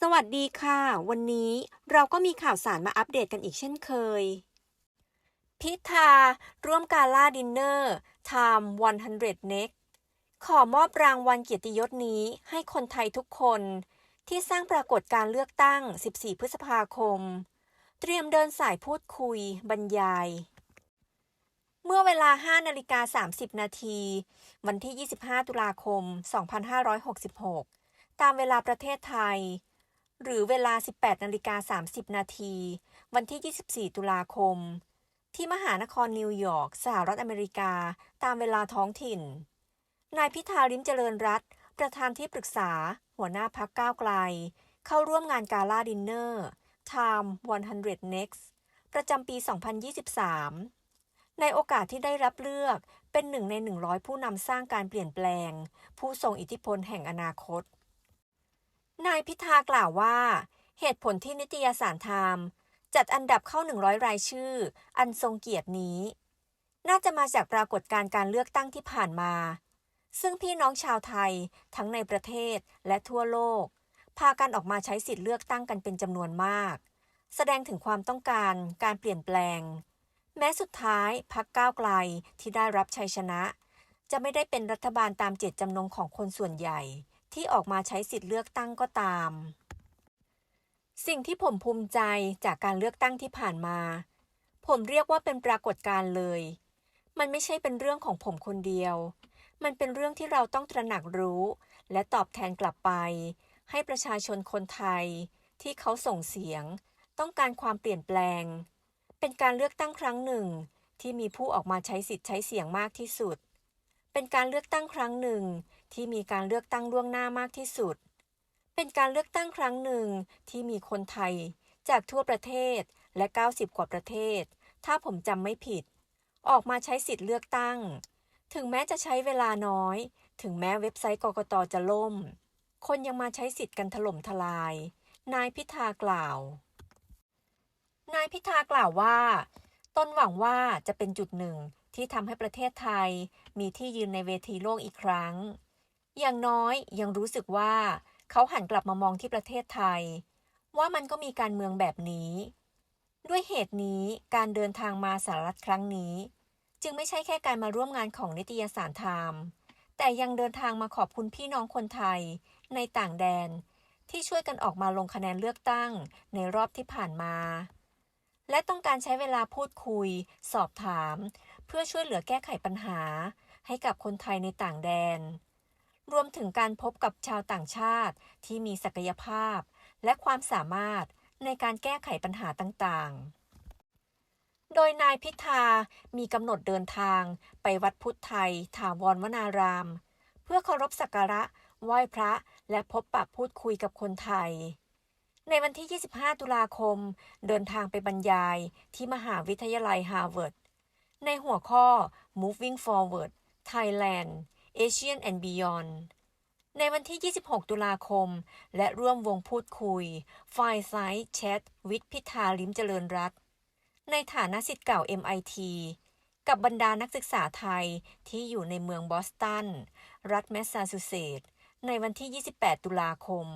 สวัสดีค่ะ วันนี้เราก็มีข่าวสารมาอัปเดตกันอีกเช่นเคย พิธา ร่วมกาล่าดินเนอร์ Time 100 Next ขอมอบรางวัลเกียรติยศนี้ให้คนไทยทุกคน ที่สร้างปรากฏการเลือกตั้ง 14 พฤษภาคม เตรียมเดินสายพูดคุย บรรยาย เมื่อเวลา 5 นาฬิกา 30 นาที วันที่ 25 ตุลาคม 2566 ตามเวลาประเทศไทย หรือเวลา 18นาฬิกา30 นาที วันที่ 24 ตุลาคม ที่มหานครนิวยอร์ก สหรัฐอเมริกา ตามเวลาท้องถิ่น นายพิธาลิมเจริญรัตประธานที่ปรึกษา หัวหน้าพักก้าวไกล เข้าร่วมงานกาล่าดินเนอร์ Time 100 Next ประจำปี 2023 ในโอกาสที่ได้รับเลือกเป็นหนึ่งใน 100 ผู้นำสร้างการเปลี่ยนแปลง ผู้ทรงอิทธิพลแห่งอนาคต นายพิธากล่าวว่า เหตุผลที่นิตยสารไทม์จัดอันดับเข้า 100 รายชื่อ อันทรงเกียรตินี้ น่าจะมาจากปรากฏการณ์การเลือกตั้งที่ผ่านมา ซึ่งพี่น้องชาวไทยทั้งในประเทศและทั่วโลก พากันออกมาใช้สิทธิ์เลือกตั้งกันเป็นจำนวนมาก แสดงถึงความต้องการการเปลี่ยนแปลง แม้สุดท้ายพักก้าวไกลที่ได้รับชัยชนะ จะไม่ได้เป็นรัฐบาลตามเจตจำนงของคนส่วนใหญ่ ที่ออกมาใช้สิทธิ์เลือกตั้งก็ตาม สิ่งที่ผมภูมิใจจากการเลือกตั้งที่ผ่านมา ผมเรียกว่าเป็นปรากฏการณ์เลย มันไม่ใช่เป็นเรื่องของผมคนเดียว มันเป็นเรื่องที่เราต้องตระหนักรู้ และตอบแทนกลับไป ให้ประชาชนคนไทย ที่เขาส่งเสียง ต้องการความเปลี่ยนแปลง เป็นการเลือกตั้งครั้งหนึ่ง ที่มีผู้ออกมาใช้สิทธิ์ใช้เสียงมากที่สุด เป็นการเลือกตั้งครั้งหนึ่ง ที่มีการเลือกตั้งล่วงหน้ามากที่สุด เป็นการเลือกตั้งครั้งหนึ่งที่มีคนไทย จากทั่วประเทศและ 90 กว่าประเทศ ถ้าผมจำไม่ผิด ออกมาใช้สิทธิ์เลือกตั้ง ถึงแม้จะใช้เวลาน้อย ถึงแม้เว็บไซต์กกตจะล่ม คนยังมาใช้สิทธิ์กันถล่มทลาย นายพิธากล่าว นายพิธากล่าวว่า ตนหวังว่าจะเป็นจุดหนึ่ง ที่ทำให้ประเทศไทยมีที่ยืนในเวทีโลกอีกครั้ง อย่างน้อยยังรู้สึกว่าเขาหันกลับมามองที่ประเทศไทย ว่ามันก็มีการเมืองแบบนี้ ด้วยเหตุนี้การเดินทางมาสหรัฐครั้งนี้ จึงไม่ใช่แค่การมาร่วมงานของนิตยสารไทม์แต่ยังเดินทางมาขอบคุณพี่น้องคนไทย ในต่างแดน ที่ช่วยกันออกมาลงคะแนนเลือกตั้งในรอบที่ผ่านมา และต้องการใช้เวลาพูดคุย สอบถาม เพื่อช่วยเหลือแก้ไขปัญหา ให้กับคนไทยในต่างแดน รวมถึงการพบกับชาวต่างชาติที่มีศักยภาพ และความสามารถในการแก้ไขปัญหาต่างๆ โดยนายพิธามีกำหนดเดินทางไปวัดพุทธไทย ถาวรวนาราม เพื่อเคารพสักการะ ไหว้พระและพบปะพูดคุยกับคนไทยในวันที่ 25 ตุลาคม เดินทางไปบรรยายที่มหาวิทยาลัยฮาร์วาร์ด ในหัวข้อ Moving Forward Thailand Asian and Beyond ในวันที่ 26 ตุลาคม และร่วมวงพูดคุย Fireside Chat with พิธาลิมเจริญรัตน์ในฐานะสิทธิ์เก่า MIT กับบรรดานักศึกษาไทยที่อยู่ในเมืองบอสตัน รัฐแมสซาชูเซตส์ในวันที่ 28 ตุลาคม